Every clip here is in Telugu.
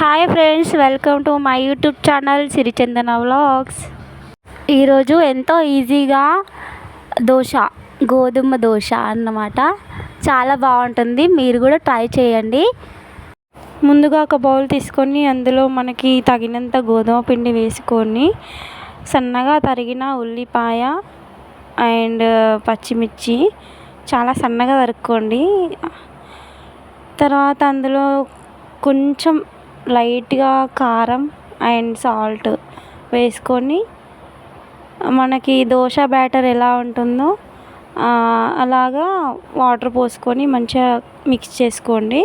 Hi friends welcome to my YouTube channel Sirichandana vlogs ఈరోజు ఎంతో ఈజీగా దోశ గోధుమ దోశ అన్నమాట. చాలా బాగుంటుంది మీరు కూడా ట్రై చేయండి. ముందుగా ఒక బౌల్ తీసుకొని అందులో మనకి తగినంత గోధుమ పిండి వేసుకొని సన్నగా తరిగిన ఉల్లిపాయ అండ్ పచ్చిమిర్చి చాలా సన్నగా తరుక్కోండి. తర్వాత అందులో కొంచెం లైట్గా కారం అండ్ సాల్ట్ వేసుకొని మనకి దోశ బ్యాటర్ ఎలా ఉంటుందో అలాగా వాటర్ పోసుకొని మంచిగా మిక్స్ చేసుకోండి.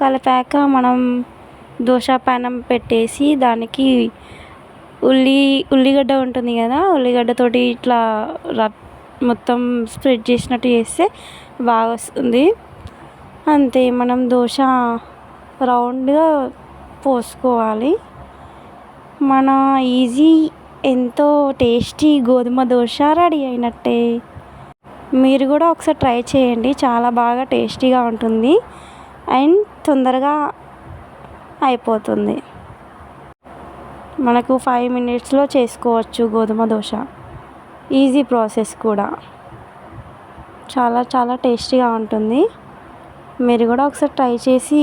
కలిపాక మనం దోశ పానం పెట్టేసి దానికి ఉల్లి ఉల్లిగడ్డ ఉంటుంది కదా ఉల్లిగడ్డతోటి ఇట్లా రబ్ మొత్తం స్ప్రెడ్ చేసినట్టు చేస్తే బాగా వస్తుంది అంతే మనం దోశ రౌండ్గా పోసుకోవాలి. మన ఈజీ ఎంతో టేస్టీ గోధుమ దోశ రెడీ అయినట్టే. మీరు కూడా ఒకసారి ట్రై చేయండి. చాలా బాగా టేస్టీగా ఉంటుంది అండ్ తొందరగా అయిపోతుంది. మనకు ఫైవ్ మినిట్స్లో చేసుకోవచ్చు గోధుమ దోశ. ఈజీ ప్రాసెస్ కూడా. చాలా చాలా టేస్టీగా ఉంటుంది. మీరు కూడా ఒకసారి ట్రై చేసి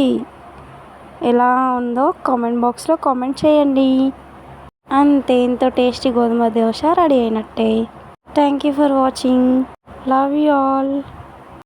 ఎలా ఉందో కామెంట్ బాక్స్లో కామెంట్ చేయండి. అంతే ఎంతో టేస్టీ గోధుమ దోశ రెడీ అయినట్టే. Thank you for watching love you all